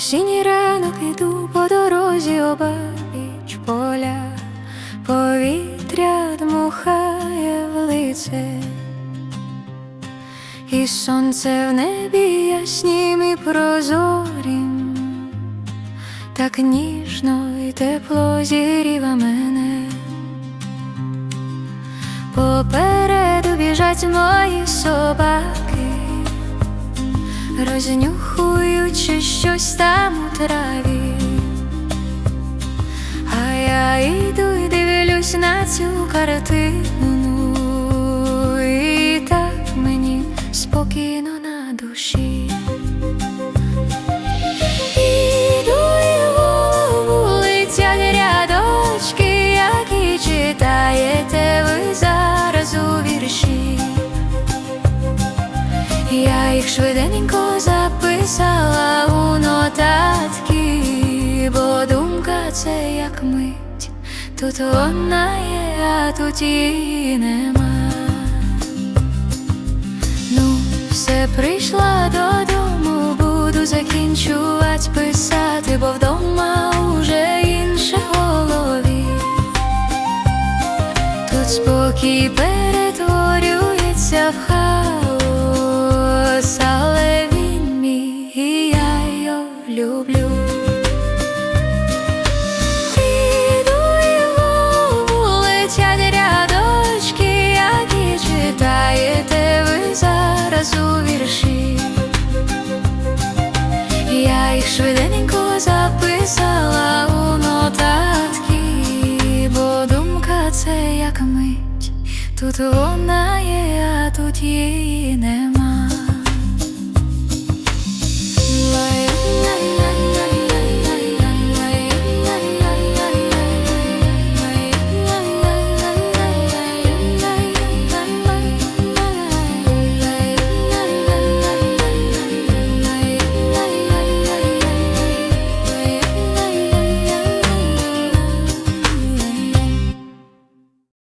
Осінній ранок іду по дорозі обабіч поля, повітря дмухає в лице, і сонце в небі яснім і прозорім, так ніжно і тепло зігріва мене. Попереду біжать мої собаки, рознюхуючи щось там у траві. А я йду і дивлюсь на цю картину, і так мені спокійно на душі. Я їх швиденько записала у нотатки, бо думка це як мить, тут вона є, а тут її нема. Ну, все прийшла додому, буду закінчувати писати, бо вдома уже інше в голові. Тут спокій перетворюється в хаос, люблю. Читаєте ви зараз у вірші. Я їх швиденько записала у нотатки, бо думка це як мить, тут вона є, а тут її